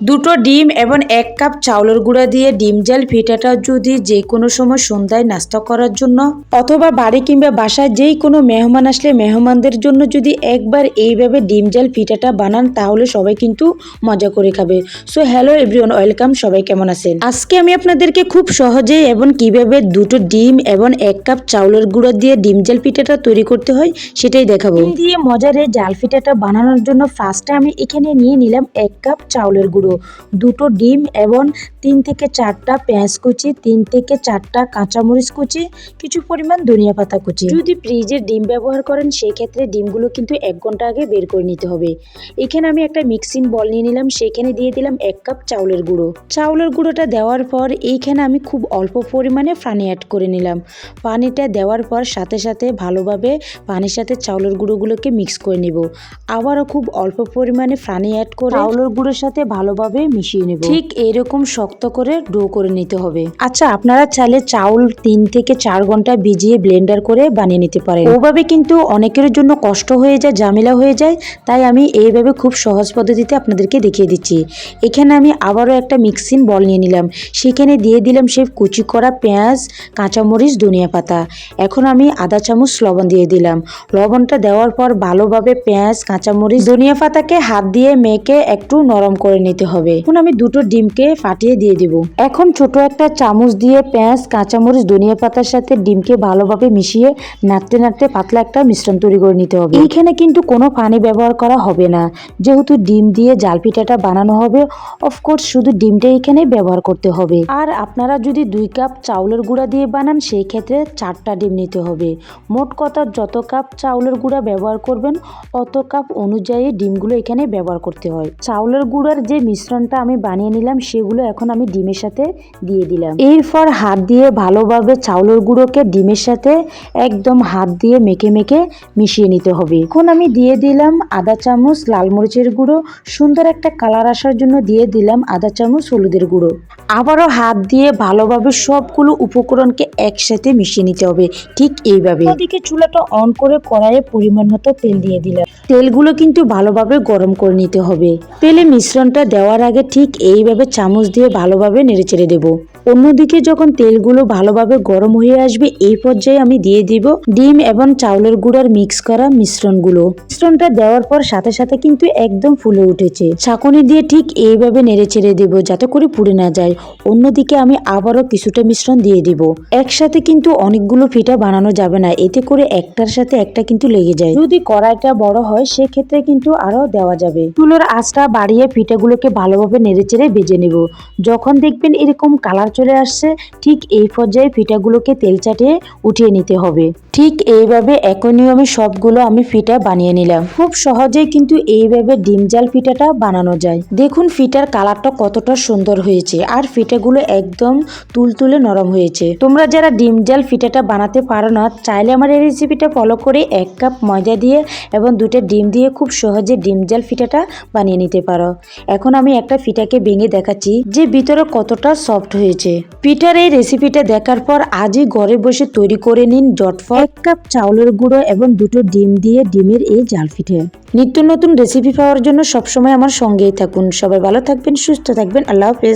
দুটো ডিম এবং এক কাপ চাউলের গুঁড়া দিয়ে ডিম জাল পিঠাটা যদি যে কোনো সময় সন্ধ্যায় নাস্তা করার জন্য, অথবা বাড়ি কিংবা বাসায় যেই কোনো মেহমান আসলে মেহমানদের জন্য যদি একবার এইভাবে ডিম জাল পিঠাটা বানান, তাহলে সবাই কিন্তু মজা করে খাবে। সো হ্যালো এভরিওয়ান ওয়েলকাম সবাই কেমন আছেন? আজকে আমি আপনাদেরকে খুব সহজে এবং কীভাবে দুটো ডিম এবং এক কাপ চাউলের গুঁড়া দিয়ে ডিম জাল পিঠাটা তৈরি করতে হয়, সেটাই দেখাবো। দিয়ে মজারে জাল পিঠাটা বানানোর জন্য ফার্স্টে আমি এখানে নিয়ে নিলাম এক কাপ চাউলের গুঁড়ো। দুটো ডিম এবং তিন থেকে চারটা পেঁয়াজ কুচি, তিন থেকে চারটা কাঁচামরিচ কুচি, কিছু পরিমাণ ধনিয়া পাতা কুচি। যদি ফ্রিজের ডিম ব্যবহার করেন সেই ক্ষেত্রে ডিমগুলো কিন্তু এক ঘণ্টা আগে বের করে নিতে হবে। এখানে আমি একটা মিক্সিং বল নিয়ে নিলাম, সেখানে দিয়ে দিলাম এক কাপ চাউলের গুঁড়ো। চাউলের গুঁড়োটা দেওয়ার পর এইখানে আমি খুব অল্প পরিমাণে পানি অ্যাড করে নিলাম। পানিটা দেওয়ার পর সাথে সাথে ভালোভাবে পানির সাথে চাউলের গুঁড়োগুলোকে মিক্স করে নিব। আবারও খুব অল্প পরিমাণে পানি অ্যাড করে চাউলের গুঁড়োর সাথে ভালোভাবে মিশিয়ে নেব। ঠিক এইরকম শক্ত করে ডো করে নিতে হবে। আচ্ছা আপনারা চাইলে চাউল তিন থেকে চার ঘণ্টা ভিজিয়ে ব্লেন্ডার করে বানিয়ে নিতে পারেন। ওভাবে কিন্তু অনেকের জন্য কষ্ট হয়ে যায় ঝামেলা হয়ে যায় তাই আমি এইভাবে খুব সহজ পদ্ধতিতে আপনাদেরকে দেখিয়ে দিচ্ছি। এখানে আমি আবারও একটা মিক্সিং বল নিয়ে নিলাম। সেখানে দিয়ে দিলাম সে কুচি করা পেঁয়াজ কাঁচামরিচ ধনিয়া পাতা। এখন আমি আধা চামচ লবণ দিয়ে দিলাম। লবণটা দেওয়ার পর ভালোভাবে পেঁয়াজ কাঁচামরিচ ধনিয়া পাতাকে হাত দিয়ে মেখে একটু নরম করে নিতে হবে। এখন আমি দুটো ডিমকে ফাটিয়ে দিয়ে দিব। এখন ছোট একটা চামচ দিয়ে পেঁয়াজ, কাঁচামরিচ, ধনিয়া পাতার সাথে ডিমকে ভালোভাবে মিশিয়ে নাড়তে নাড়তে পাতলা একটা মিশ্রণ তৈরি করে নিতে হবে। এইখানে কিন্তু কোনো পানি ব্যবহার করা হবে না। যেহেতু ডিম দিয়ে জাল পিঠাটা বানানো হবে অফকোর্স শুধু ডিমটা এখানে ব্যবহার করতে হবে। আর আপনারা যদি দুই কাপ চাউলের গুঁড়া দিয়ে বানান, সেই ক্ষেত্রে চারটা ডিম নিতে হবে। মোট কথা, যত কাপ চাউলের গুঁড়া ব্যবহার করবেন, অত কাপ অনুযায়ী ডিমগুলো এখানে ব্যবহার করতে হয়। চাউলের গুঁড়ার যে মিশ্রণটা আমি বানিয়ে নিলাম, সেগুলো এখন আমি ডিমের সাথে দিয়ে দিলাম। এরপর হাত দিয়ে ভালোভাবে চাউলের গুঁড়োকে ডিমের সাথে একদম হাত দিয়ে মেখে মেখে মিশিয়ে নিতে হবে। এখন আমি দিয়ে দিলাম আধা চামচ লাল মরিচের গুঁড়ো, সুন্দর একটা কালার আসার জন্য দিয়ে দিলাম আধা চামচ হলুদের গুঁড়ো। আবারও হাত দিয়ে ভালোভাবে সবগুলো উপকরণকে একসাথে মিশিয়ে নিতে হবে, ঠিক এইভাবে। ওদিকে চুলাটা অন করে কড়াইয়ে পরিমাণ মতো তেল দিয়ে দিলাম। তেলগুলো কিন্তু ভালোভাবে গরম করে নিতে হবে। তেলে মিশ্রণটা দেওয়ার আগে ঠিক এইভাবে চামচ দিয়ে ভালোভাবে নেড়ে চেড়ে দেবো। অন্যদিকে যখন তেলগুলো ভালোভাবে গরম হয়ে আসবে, এই পর্যায়ে আমি দিয়ে দিব ডিম এবং চাউলের গুঁড়ার মিক্স করা মিশ্রণগুলো। মিশ্রণটা দেওয়ার পর সাথে সাথে কিন্তু একদম ফুলে উঠেছে। ছাঁকনি দিয়ে ঠিক এইভাবে নেড়ে ছেড়ে দেবো যাতে করে পুড়ে না যায়। অন্যদিকে আমি আবারও কিছুটা মিশ্রণ দিয়ে দিব। একসাথে কিন্তু অনেকগুলো পিঠা বানানো যাবে না, এতে করে একটার সাথে একটা কিন্তু লেগে যায়। যদি কড়াইটা বড় হয়, সেক্ষেত্রে কিন্তু আরও দেওয়া যাবে। চুলোর আঁচটা বাড়িয়ে পিঠাগুলোকে ভালোভাবে নেড়ে চেড়ে ভেজে নেব। যখন দেখবেন এরকম কালার চলে আসছে ঠিক এই পর্যায়ে পিঠাগুলোকে তেল চাটিয়ে উঠিয়ে নিতে হবে। ঠিক এইভাবে একই নিয়মে সবগুলো আমি ফিটা বানিয়ে নিলাম। খুব সহজেই কিন্তু এইভাবে ডিম জাল পিঠাটা বানানো যায়। দেখুন ফিটার কালারটা কতটা সুন্দর হয়েছে আর ফিটাগুলো একদম তুলতুলে নরম হয়েছে। তোমরা যারা ডিম জাল পিঠাটা বানাতে পারো না, চাইলে আমার এই রেসিপিটা ফলো করে এক কাপ ময়দা দিয়ে এবং দুটো ডিম দিয়ে খুব সহজে ডিম জাল পিঠাটা বানিয়ে নিতে পারো। এখন আমি একটা ফিটাকে ভেঙে দেখাচ্ছি, যে ভিতরে কতটা সফট হয়েছে। পিঠার এই রেসিপিটা দেখার পর আজই ঘরে বসে তৈরি করে নিন জটফট। এক কাপ চাউলের গুঁড়ো এবং দুটো ডিম দিয়ে ডিমের এই জাল ফিটে। নিত্য নতুন রেসিপি পাওয়ার জন্য সবসময় আমার সঙ্গেই থাকুন। সবাই ভালো থাকবেন, সুস্থ থাকবেন। আল্লাহ হাফেজ।